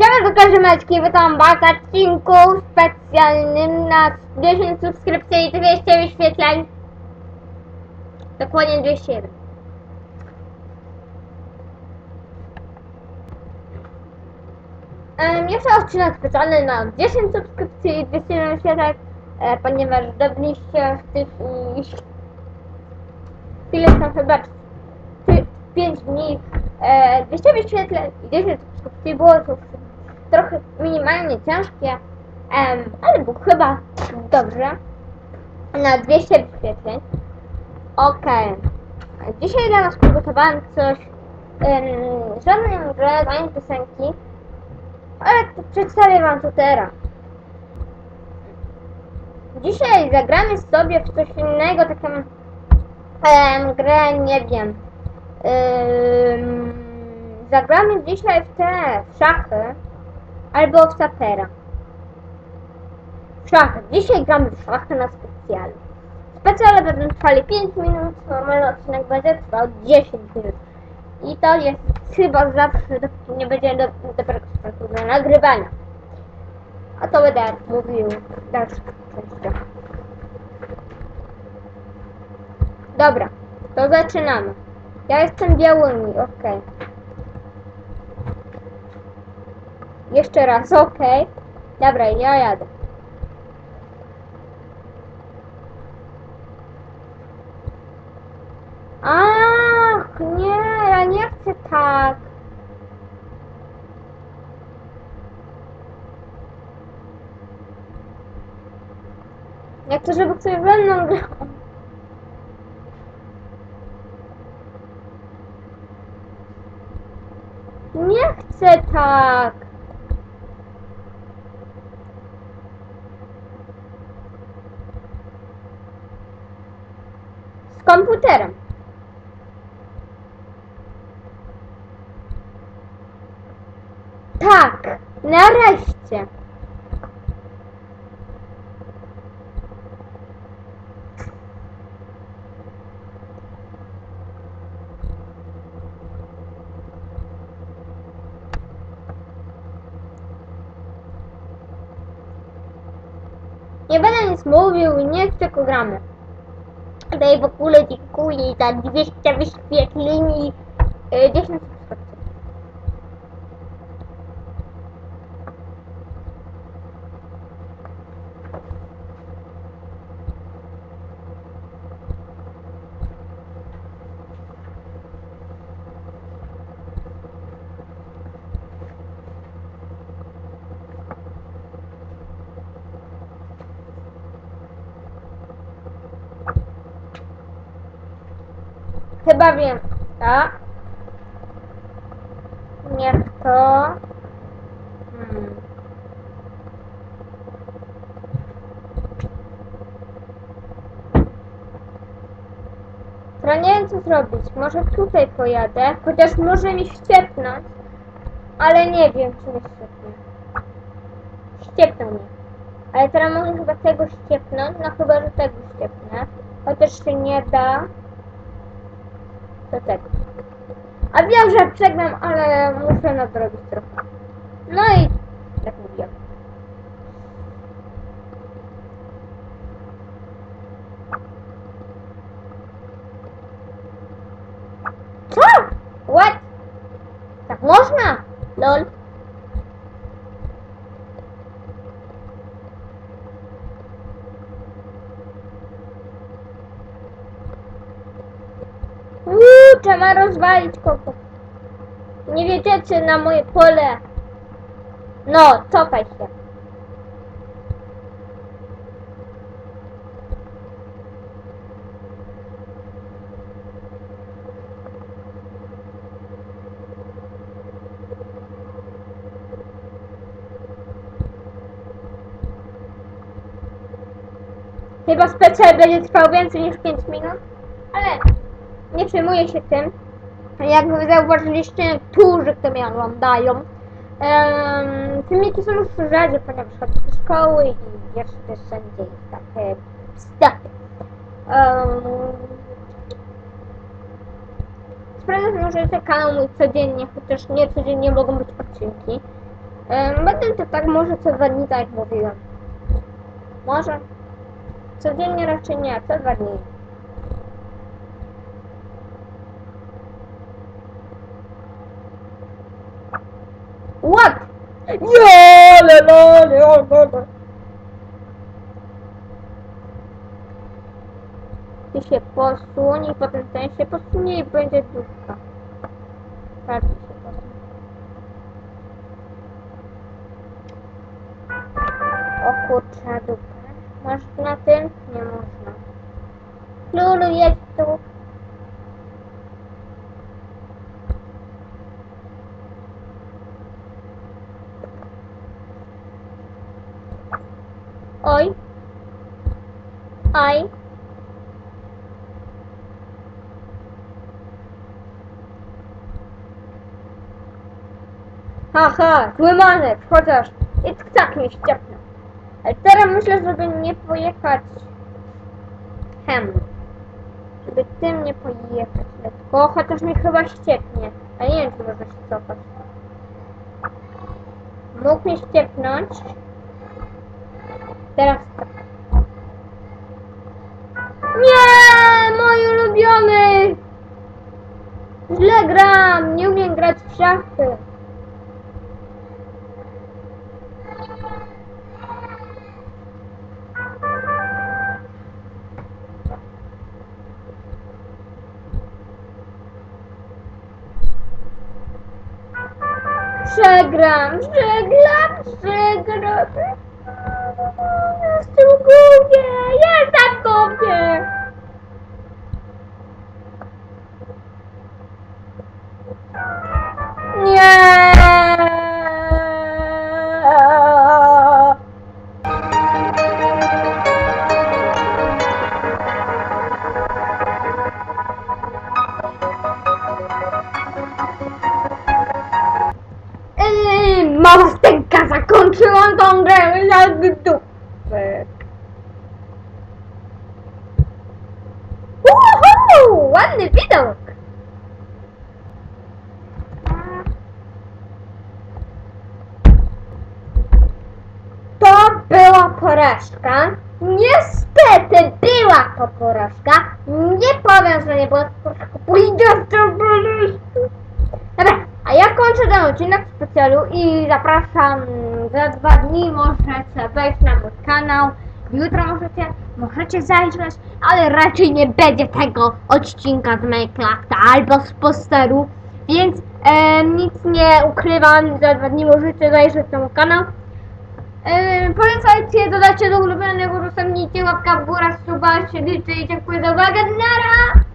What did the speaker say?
Bardzo każdy meczki witam was w odcinku specjalnym na 10 subskrypcji i 200 wyświetleń. Dokładnie 201. Um, jeszcze odcinek specjalny na 10 subskrypcji i 200 wyświetleń, e, ponieważ dobiliście w tych chwilę tam chyba 5 dni e, 200 wyświetleń i 10 subskrypcji było to trochę minimalnie ciężkie, em, ale był chyba dobrze na 200 wyświetleń. Okej. Dzisiaj dla nas przygotowałem coś, em, żadną grę, ani piosenki, ale to przedstawię wam to teraz. Dzisiaj zagramy sobie w coś innego, taką em, grę, nie wiem. Zagramy dzisiaj w te w szachy albo w sapera. W szachy. Dzisiaj gramy w szachy na specjalu. Specjale będą trwali 5 minut, normalny odcinek będzie trwał 10 minut. I to jest chyba zawsze, dopóki nie będzie do, dobrego sprzętu do nagrywania. A to będę mówił w dalszych częściach. Dobra, to zaczynamy. Ja jestem białymi, okej. Jeszcze raz, okej. Dobra, ja jadę. Ach, nie, ja nie chcę tak. Ja chcę, żeby ktoś ze mną grał. Nie chcę tak. Z komputerem. Tak, nareszcie. Nie będę nic mówił nie tylko gramy. Tutaj w ogóle dziękuję za 200 wyświetleń i e, 10 subskrypcji. Chyba wiem. Tak. Niech to. Hmm. Teraz nie wiem co zrobić. Może tutaj pojadę, chociaż może mi ściepnąć, ale nie wiem czy mi ściepnie. Ściepnął mnie. Ale teraz mogę chyba tego ściepnąć, no chyba, że tego ściepnę. Chociaż się nie da do tego. A wiem, że przegram, ale muszę nadrobić trochę. No i tak mówię. Co? What? Tak można? Lol. Trzeba rozwalić kogo. Nie wiedziecie na moje pole. No, cofaj się. Chyba specjal będzie trwał więcej niż 5 minut, ale nie przejmuję się tym. Jak zauważyliście, niektórzy, kto mnie oglądają, um, filmiki są już rzadziej, ponieważ chodzę do szkoły i jeszcze wszędzie takie bzdaty. Um, Sprawdzę, że możecie kanał mój codziennie, chociaż nie codziennie mogą być odcinki. Em, Będę to tak może co dwa dni, tak jak mówiłem. Może. Codziennie raczej nie, co dwa dni. What? Ja, la, la, la, la, la. Ty się posuń i potem ten się posunie i będzie dupka. Patrz się potem. O kurczę dupę. Masz na tym? Nie można. Lulu jest Haha, złamanek, chociaż i tak mnie ściepnę. Ale teraz myślę, żeby nie pojechać hem. Żeby tym nie pojechać lekko, chociaż mnie chyba ściepnie. A nie wiem, czy można się cofać. Mógł mnie ściepnąć. Teraz tak. Nie, mój ulubiony! Źle gram, nie umiem grać w szachy. Przegram, przegram, przegram. Jestem głupie, jestem głupie. Stęka, zakończyłam tą grę jak dupek. Uhu, ładny widok. To była porażka. Niestety była to porażka. Nie powiem, że nie była to porażka. Pójdę w to Dobra, a ja kończę ten odcinek specjalu i zapraszam za dwa dni możecie wejść na mój kanał. Jutro możecie, możecie zajrzeć, ale raczej nie będzie tego odcinka z Minecrafta albo z posteru, więc e, nic nie ukrywam, za dwa dni możecie zajrzeć na mój kanał. E, polecajcie, dodajcie do ulubionego, udostępnijcie łapka w górę, suba się liczy i dziękuję za uwagę, nara!